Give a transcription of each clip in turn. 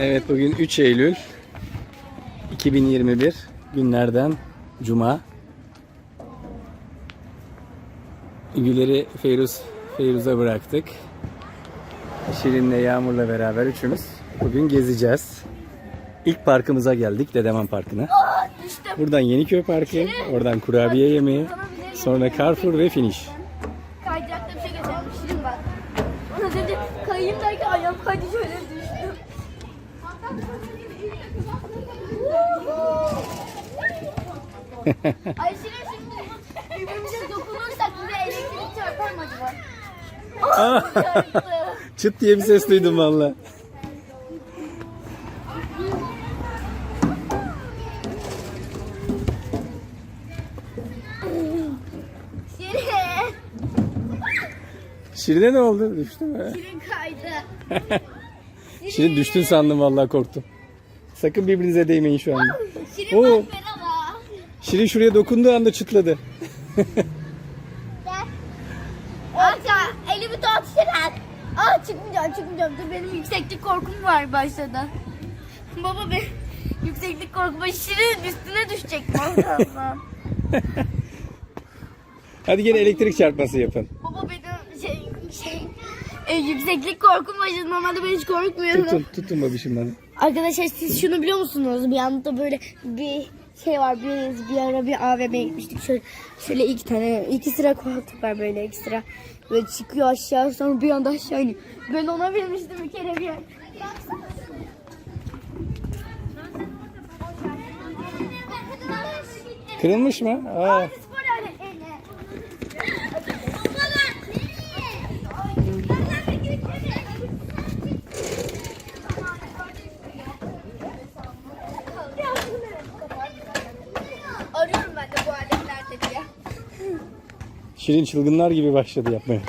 Evet bugün 3 Eylül 2021 günlerden Cuma. Gülleri Feyruz Feyruz'a bıraktık. Şirin'le Yağmur'la beraber üçümüz bugün gezeceğiz. İlk parkımıza geldik Dedeman Parkı'na. Buradan Yeniköy Parkı, oradan kurabiye yemeği, sonra Carrefour ve finish. Kaydırakta bir şey geçermiştim ben. Az önce kayayım derken ayağım kaydı şöyle düştüm. Ay Şirin şimdi birbirimize dokunursak bize elektrik çarpar mı acaba? Çarptı. çıt diye bir ses duydum valla. Şirin. Şirin'e ne oldu? Düştü mü? Şirin kaydı. Şirin düştün sandım vallahi korktum. Sakın birbirinize değmeyin şu anda. Şirin Oo. bak. Şirin şuraya dokunduğu anda çıtladı. Arka elimi tut Şirin. Aa çıkmayacağım çıkmayacağım. Dur benim yükseklik korkum var başladı. Baba ben yükseklik korkum var. Şirin üstüne düşecek. Allah'ım. Hadi gene elektrik çarpması yapın. Baba benim şey, şey e, yükseklik korkum başladı. Normalde ben hiç korkmuyorum. Tutun, tutun babişim bana. Arkadaşlar siz şunu biliyor musunuz? Bir anda böyle bir şey var. Biz bir ara bir AVM'ye gitmiştik. Şöyle, şöyle iki tane, iki sıra koltuk var böyle iki sıra. Böyle çıkıyor aşağı sonra bir anda aşağı iniyor. Ben ona binmiştim bir kere bir yer. Kırılmış mı? Aa, Spor öğretmeni. Arıyorum ben de bu alet nerede diye. Şirin çılgınlar gibi başladı yapmaya.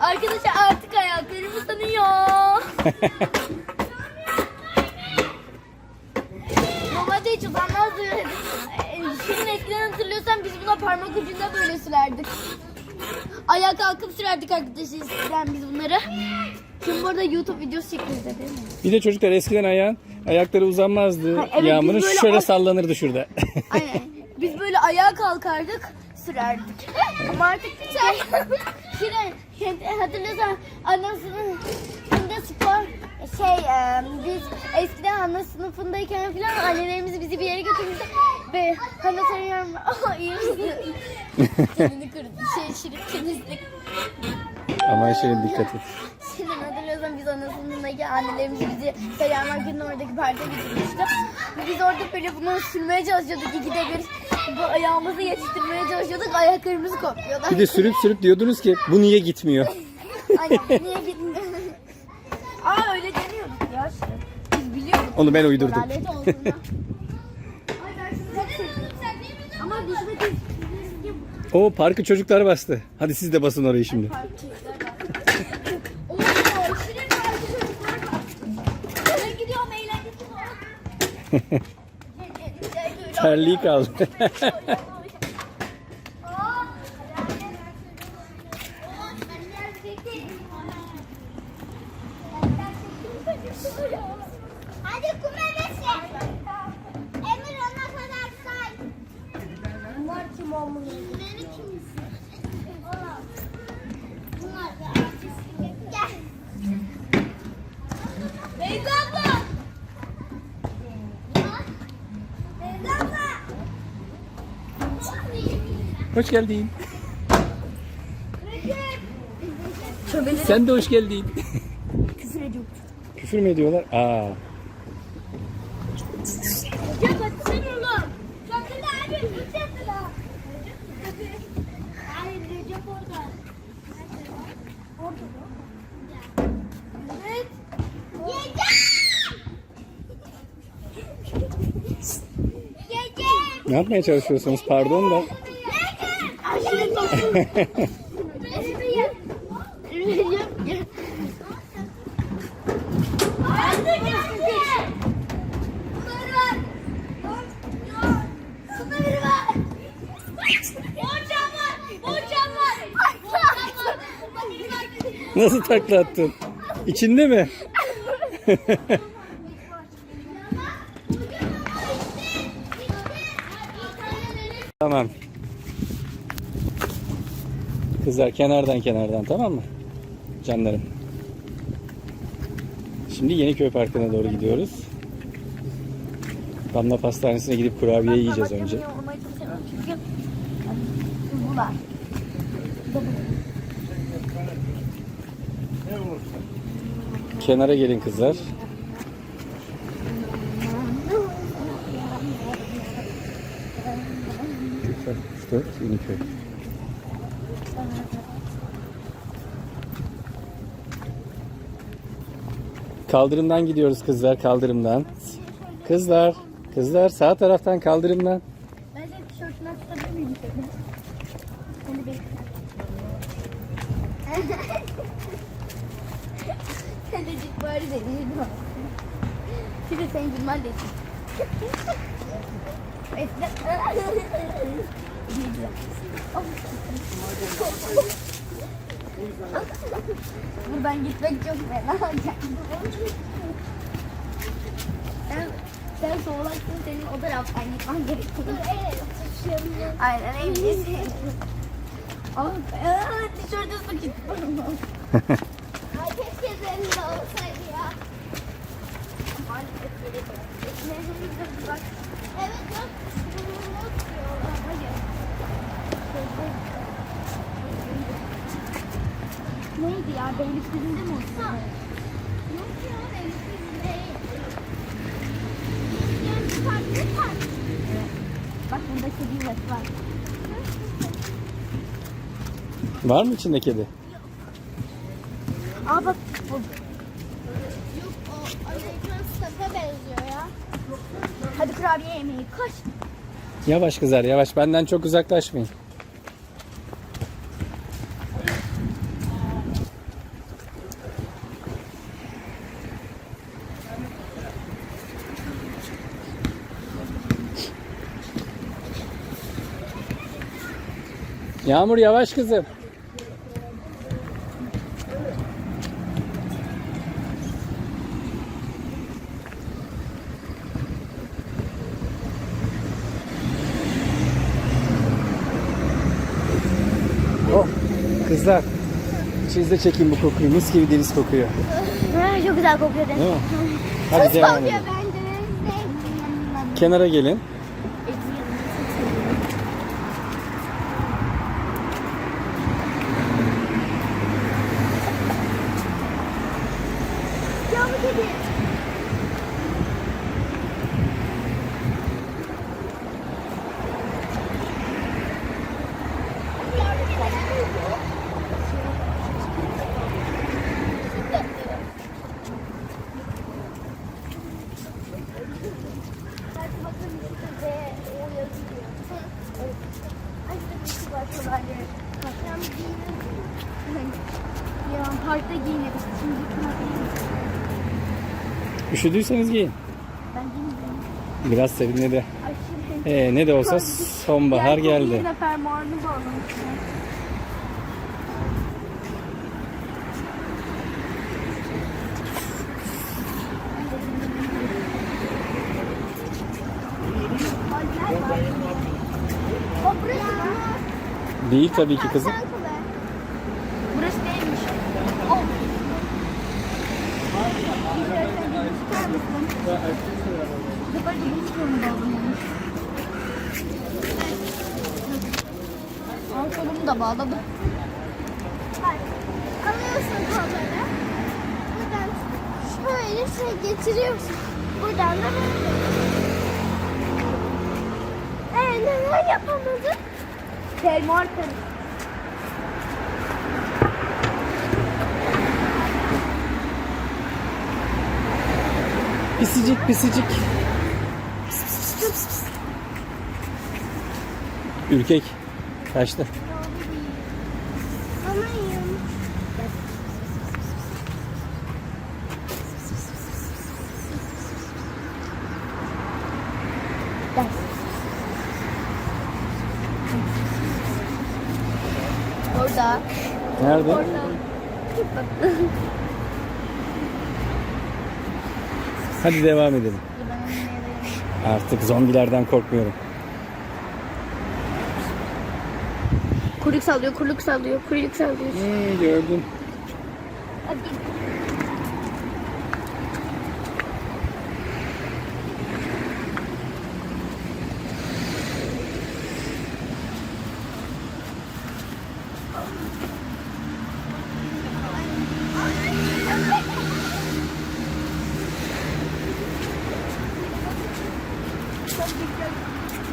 Arkadaşlar artık ayaklarım ıslanıyor. Normalde hiç uzanmazdı. Şimdi eskiden hatırlıyorsan biz buna parmak ucunda böyle sürerdik. Ayağa kalkıp sürerdik arkadaşlar eskiden biz bunları. Şimdi bu arada YouTube videosu çekiyoruz değil mi? Bir de çocuklar eskiden ayağın ayakları uzanmazdı. Ha, evet, Yağmurun böyle şöyle sallanırdı şurada. Aynen. Biz böyle ayağa kalkardık, sürerdik. Ama artık şey, Şirin, şimdi hatırlıyorsan ana sınıfında spor şey e, biz eskiden ana sınıfındayken falan annelerimiz bizi bir yere götürmüştü ve hani soruyorum oh, iyi misin? Kendini kırdı. Şey Şirin temizlik. Ama Şirin dikkat et. Şimdi hatırlıyorsan biz ana sınıfındayken annelerimiz bizi Selamat Günü'nün oradaki parka götürmüştü. Biz orada böyle bunu sürmeye çalışıyorduk ikide bir. Bu ayağımızı yetiştirmeye çalışıyorduk. Ayaklarımız kopuyordu. Bir de sürüp sürüp diyordunuz ki bu niye gitmiyor? Aynen. Niye gitmiyor? Aa öyle demiyorduk ya. Biz biliyorduk. Onu ben uydurdum. Olduğunu. Ama düşmek. O parkı çocuklar bastı. Hadi siz de basın orayı şimdi. Oo, Şirin parkı çocuklar parkı. Ben gidiyorum eğlenceli. Terliği kaldı. Hadi kum hevesi. Emir ona kadar say. Bunlar kim olmalı? Bunları kimsin? Bunlar da Gel. Beyza abla. Beyza abla. Hoş geldin. Sen de hoş geldin. Küfür ediyor. Küfür mü ediyorlar? Aa. Ne yapmaya çalışıyorsunuz? Pardon da. Nasıl takla attın? İçinde mi? Tamam. Kızlar kenardan kenardan tamam mı? Canlarım. Şimdi Yeniköy Parkı'na doğru gidiyoruz. Damla Pastanesi'ne gidip kurabiye yiyeceğiz önce. Kenara gelin kızlar. İşte Yeniköy. Kaldırımdan gidiyoruz kızlar kaldırımdan. Kızlar, kızlar sağ taraftan kaldırımdan. Ben senin tişörtünü açabilir miyim? Seni bekle. Sen de git bari de değil mi? Şimdi sen gülmen de için. Buradan gitmek çok fena. Sen, sen soğulaksın senin o taraftan gitmen gerekiyor. Aynen en iyisi. Aa, tişörtü sıkıştı. Ay keşke senin de olsaydı ya. Evet yok. Neydi ya? Beylikdüzü'nde mi olsa? Yok ya Beylikdüzü'nde Burada kedi var. Var mı içinde kedi? Aa bak bu. Yok o Amerikan staff'a benziyor ya. Hadi kurabiye yemeği koş. Yavaş kızlar yavaş benden çok uzaklaşmayın. Yağmur yavaş kızım. Oh kızlar. Siz de çekin bu kokuyu. Mis gibi deniz kokuyor. çok güzel kokuyor Değil mi? Hadi devam edelim. bence. Kenara gelin. Ya bu kedi. Ya parkta giyiniriz. Şimdi Üşüdüyseniz giyin. ben giyinmiyorum. Biraz serinledi. Aşırı. Ee, ne de olsa sonbahar geldi. Yine fermuarını bağlamışlar. O burası mı? Değil tabii ki kızım. Burası değilmiş. O. İstersen bir çıkar mısın? Babacığım hiç sorun bağlamamış. Al kolumu da bağladım. Alıyorsun kolları. Buradan şöyle şey getiriyorsun. Buradan da böyle. Ee, neden yapamadın? Fermuar karı. Pisicik pisicik. Ürkek. Kaçtı. Amayım. Gel. Orada. Nerede? Orada. Hadi devam edelim. Artık zombilerden korkmuyorum. Kuyruk sallıyor, kuyruk sallıyor, kuyruk sallıyor. Hmm, gördüm. Hadi.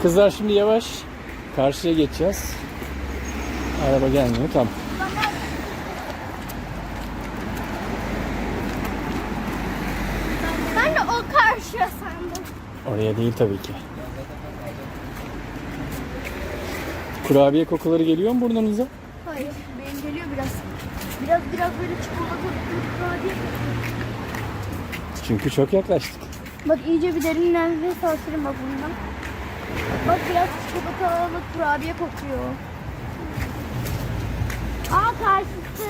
Kızlar şimdi yavaş karşıya geçeceğiz. Araba gelmiyor tamam. Ben de o karşıya sandım. Oraya değil tabii ki. Kurabiye kokuları geliyor mu burnunuza? Hayır, benim geliyor biraz. Biraz biraz böyle çikolata kurabiye. Çünkü çok yaklaştık. Bak iyice bir derin nefes alsın bak bundan. Bak biraz çikolatalı kurabiye kokuyor. Aa karşısı.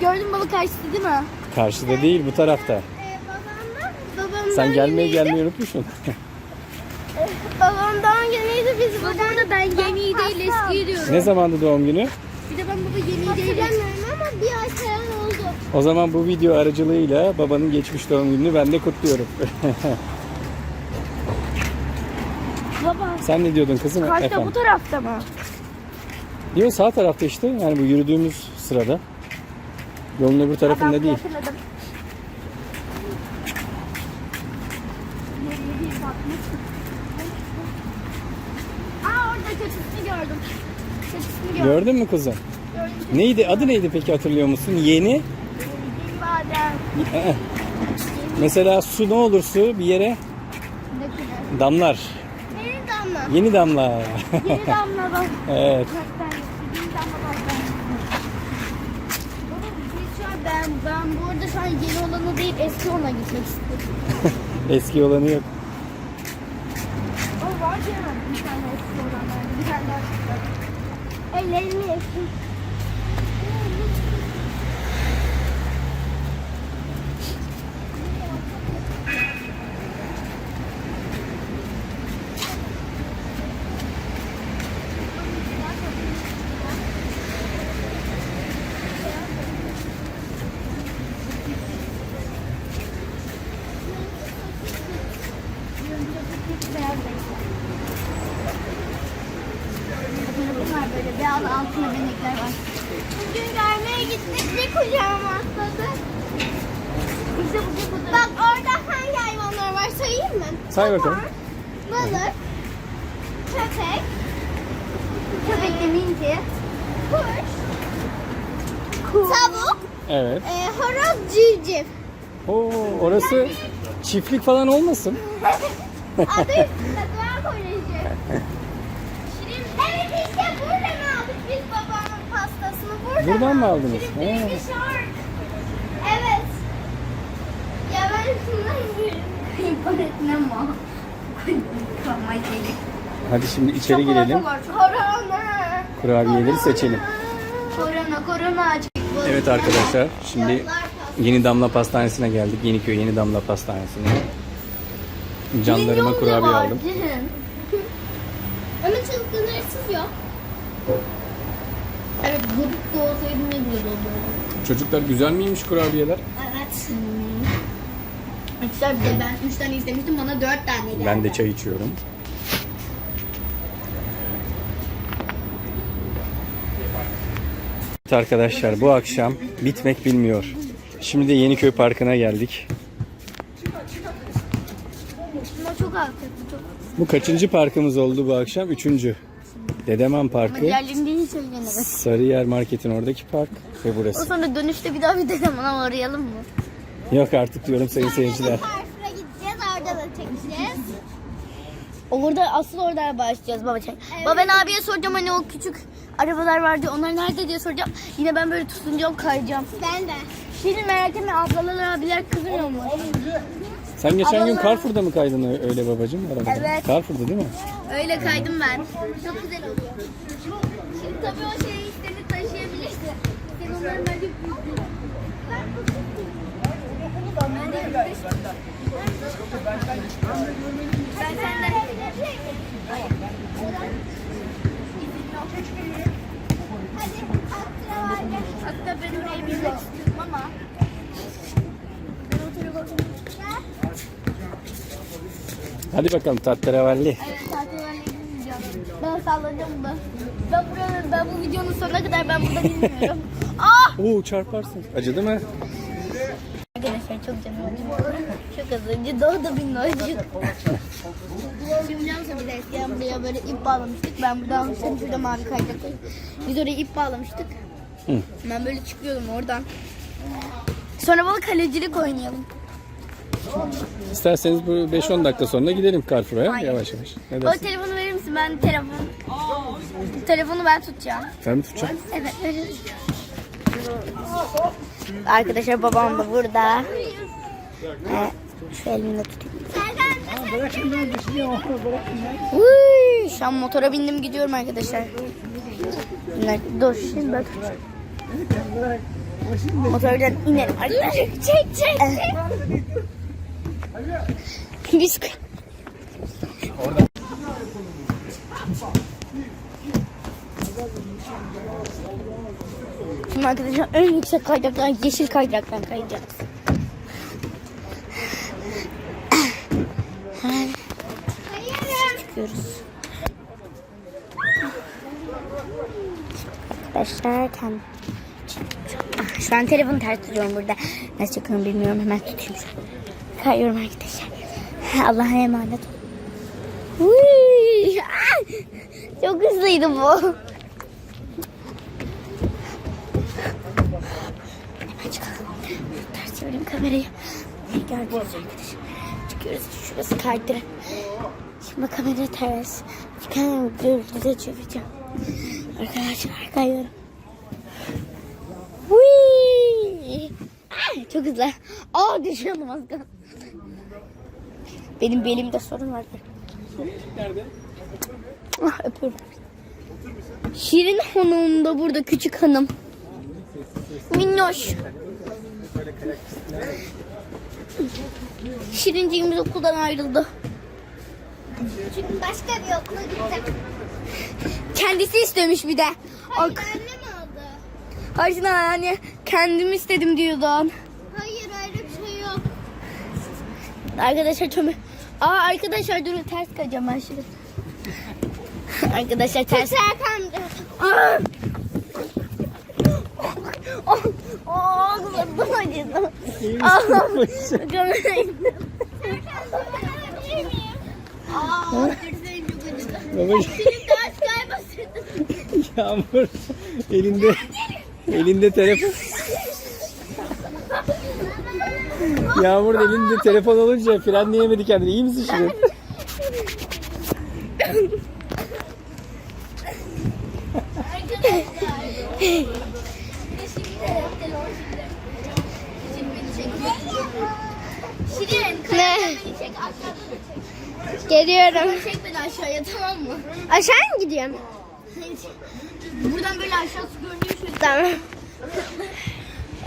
Gördün baba karşısı değil mi? Karşıda değil bu tarafta. Ee, babamdan Sen gelmeyi yeniydi. gelmeyi unutmuşsun. Babamdan yeniydi biz buradan. Burada ben yeni değil pasta eski diyorum. ne zamandı doğum günü? Bir de ben baba yeni değil Hatırlamıyorum ama bir ay falan oldu. O zaman bu video aracılığıyla babanın geçmiş doğum gününü ben de kutluyorum. Baba Sen ne diyordun kızım? karşıda bu tarafta mı? Yok sağ tarafta işte. Yani bu yürüdüğümüz sırada. Yolun öbür tarafında değil. Hatırladım. Aa orada kötüsünü gördüm. Sesini gör. Gördün mü kızım? Neydi? Adı neydi peki hatırlıyor musun? Yeni. Badem. Mesela su ne olur su bir yere damlar. Yeni damla. Yeni damla bak. evet. Yeni damla bak ben. An ben, ben bu arada şu an yeni olanı değil eski ona gitmek istiyorum. Eski olanı yok. O var diyemem bir tane eski olan. Bir tane daha çıktı. Ellerimi yesin. Beyaz renk. Bunlar böyle beyaz altına benekler var. Bugün görmeye gittik bir kucağıma atladı. İşte bugün bu da. Bak orada hangi hayvanlar var sayayım mı? Say bakalım. Balık, köpek, Köpek demeyin ki. kuş, tavuk, Evet. e, horoz, civciv. Oo, orası çiftlik falan olmasın? Adı üstünde Doğan Koleji. Şirin. Evet işte buradan aldık biz babamın pastasını. Buradan, Buradan mı aldınız? Şirin He. Baby Shark. Evet. Ya ben şundan Kayıp Hadi şimdi içeri girelim. Korona. Kurabiyeleri seçelim. Korona korona. Evet arkadaşlar şimdi Yeni Damla Pastanesi'ne geldik. Yeniköy Yeni Damla Pastanesi'ne. Canlarıma kurabiye aldım. Ama çılgınlarsız yok. Evet grupta olsaydı ne güzel olurdu. Çocuklar güzel miymiş kurabiyeler? Evet. Arkadaşlar bir de ben 3 tane istemiştim bana 4 tane geldi. Ben de çay içiyorum. Evet arkadaşlar bu akşam bitmek bilmiyor. Şimdi de Yeniköy Parkı'na geldik. Ama çok. Çok. Bu kaçıncı parkımız oldu bu akşam? Üçüncü. Dedeman Parkı, hiç. Sarıyer Market'in oradaki park ve O burası. sonra dönüşte bir daha bir dedem bana arayalım mı? Yok artık diyorum sayın seyirciler. Gideceğiz orada da çekeceğiz. Orada asıl orada başlayacağız baba. Baba ben abiye soracağım hani o küçük arabalar vardı onlar nerede diye soracağım. Yine ben böyle tutunca kayacağım. Ben de. Şimdi merak etme ablalar abiler kızmıyor mu? Sen geçen gün Ablalar- Carrefour'da mı kaydın ö- öyle babacığım? Arabada? Evet. Carrefour'da değil mi? Öyle kaydım ben. Çok güzel oluyor. Şimdi tabii o şeyi istedi taşıyabilirsin. Sen onların bence büyük. Ben ben oraya bir istiyorum ama. Hadi bakalım tahterevalli. Evet tatile. Ben sallanacağım da. Ben buranın ben bu videonun sonuna kadar ben burada bilmiyorum. Ah! Oo çarparsın. Acıdı mı? Arkadaşlar çok canım acıdı. Çok az acıdı. O da bir acıdı. Şimdi biliyor musun biz eskiden buraya böyle ip bağlamıştık. Ben burada almıştım. Şurada mavi kaynak var. Biz oraya ip bağlamıştık. Hı. Ben böyle çıkıyordum oradan. Sonra bana kalecilik oynayalım. İsterseniz bu 5-10 dakika sonra gidelim Carrefour'a Hayır. yavaş yavaş. Ne O dersin? telefonu verir misin? Ben telefon. Telefonu ben tutacağım. Sen mi tutacaksın? Evet verir. Arkadaşlar babam da burada. Ee, şu elimle tutayım. Uy, şu an motora bindim gidiyorum arkadaşlar. Dur şimdi bak. Motordan inelim arkadaşlar. Çek çek çek. Biz Şimdi arkadaşlar en yüksek kaydıraktan yeşil kaydıraktan kayacağız. Hemen çıkıyoruz. Arkadaşlar tam şu an telefonu ters tutuyorum burada. Nasıl çıkıyorum bilmiyorum. Hemen tutayım. Kayıyorum arkadaşlar. Allah'a emanet. Uy! Ah! Çok hızlıydı bu. Çıkalım. Ters çevireyim kamerayı. Gördünüz arkadaşlar. Çıkıyoruz. Şurası kaydıra. Şimdi kamera ters. Çıkalım. Düzle çevireceğim. Arkadaşlar kayıyorum. Ah, Çok hızlı. Aa düşüyordum az. Benim belimde sorun vardı. Nerede? Ah öpüyorum. Şirin hanım da burada küçük hanım. Minnoş. Şirinciğimiz okuldan ayrıldı. Çünkü başka bir okula gidecek. Kendisi istemiş bir de. Hayır Ak. annem aldı. Aslında yani kendim istedim diyordu. Hayır öyle bir şey yok. Arkadaşlar tüm... Aa arkadaşlar durun ters kayacağım ben şimdi. arkadaşlar ters. Serkan Aa! Kulağım acıdı. Alabilir miyim? Aa, dirseğim çok acıdı. Baba Senin. Yağmur elinde elinde telefon. Yağmur elinde telefon olunca frenleyemedi kendini. İyi misin şimdi? Şirin, Ne? beni çek aşağıda da çek. Geliyorum. Çek beni aşağıya tamam mı? Aşağı mı gidiyorum? Buradan böyle aşağısı görünüyor şöyle. Tamam.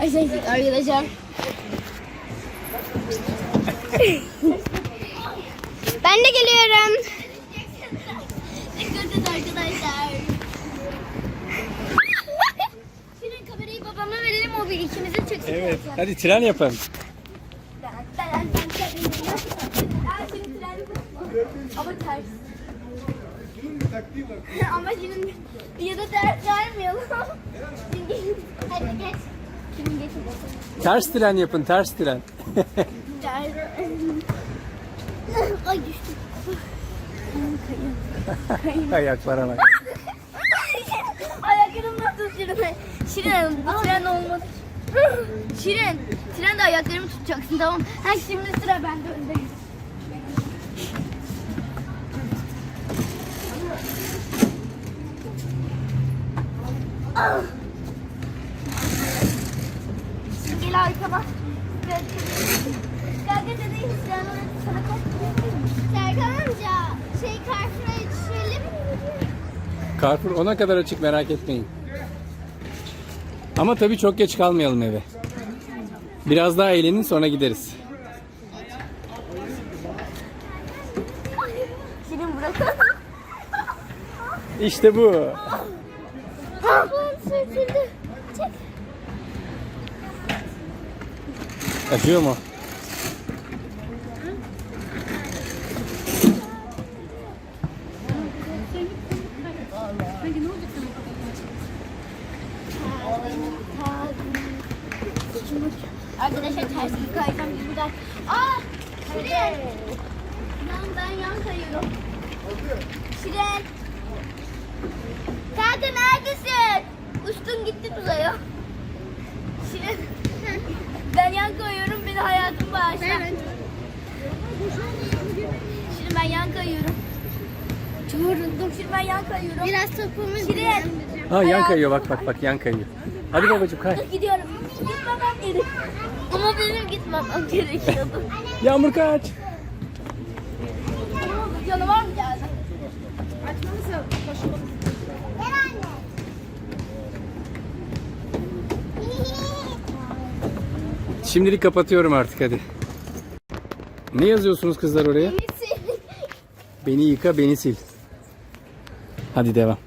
Aşağı arkadaşlar. Ben de geliyorum. Dikkat et arkadaşlar. Şirin kamerayı babama verelim o bir ikimizi çeksin. Evet. Hadi tren yapalım. Ama ters. Ama şimdi ya da Hadi geç. Şimdi geçin. Ters tren yapın. Ters tren. Ay düştüm. Ayaklara bak. Ayaklarım nasıl Şirin? Şirin bu tren olmadı. Şirin trende ayaklarımı tutacaksın tamam? Ha şimdi sıra bende öndeyim. Ah. Gel arkama. Sana kaç Serkan amca şey karşıya yetişelim mi? Carrefour ona kadar açık merak etmeyin. Ama tabii çok geç kalmayalım eve. Biraz daha eğlenin sonra gideriz. Şirin bırak. İşte bu. Babam sürtüldü. Çek. Acıyor mu? Şirin. Ben, ben yan kayıyorum. Şirin. Kanka neredesin? Uçtun gittin uzaya. Şirin. Ben yan kayıyorum. Beni hayatım bağışla. Şirin ben yan kayıyorum. Çok yoruldum. Şirin ben yan kayıyorum. Biraz topumu Şirin. Ha yan kayıyor bak bak bak yan kayıyor. Hadi babacığım kay. Gidiyorum. Gitmemem gerek. Ama benim gitmemem gerekiyordu. Yağmur kaç. Canavar mı geldi? Gel anne. Şimdilik kapatıyorum artık hadi. Ne yazıyorsunuz kızlar oraya? Beni yıka beni sil. Hadi devam.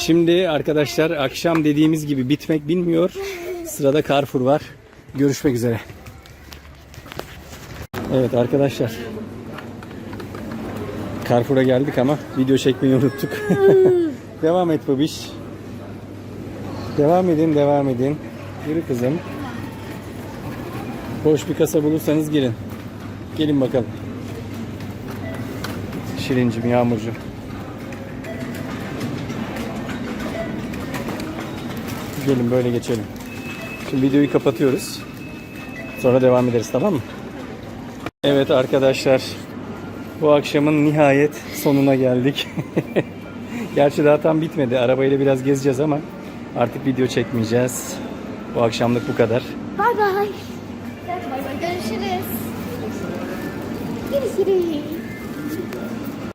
Şimdi arkadaşlar akşam dediğimiz gibi bitmek bilmiyor. Sırada Carrefour var. Görüşmek üzere. Evet arkadaşlar. Carrefour'a geldik ama video çekmeyi unuttuk. devam et babiş. Devam edin, devam edin. Yürü kızım. Boş bir kasa bulursanız girin. Gelin bakalım. Şirincim, Yağmurcuğum. Gelin böyle geçelim. Şimdi videoyu kapatıyoruz. Sonra devam ederiz tamam mı? Evet arkadaşlar. Bu akşamın nihayet sonuna geldik. Gerçi daha tam bitmedi. Arabayla biraz gezeceğiz ama artık video çekmeyeceğiz. Bu akşamlık bu kadar. Bay bay. Görüşürüz. Görüşürüz.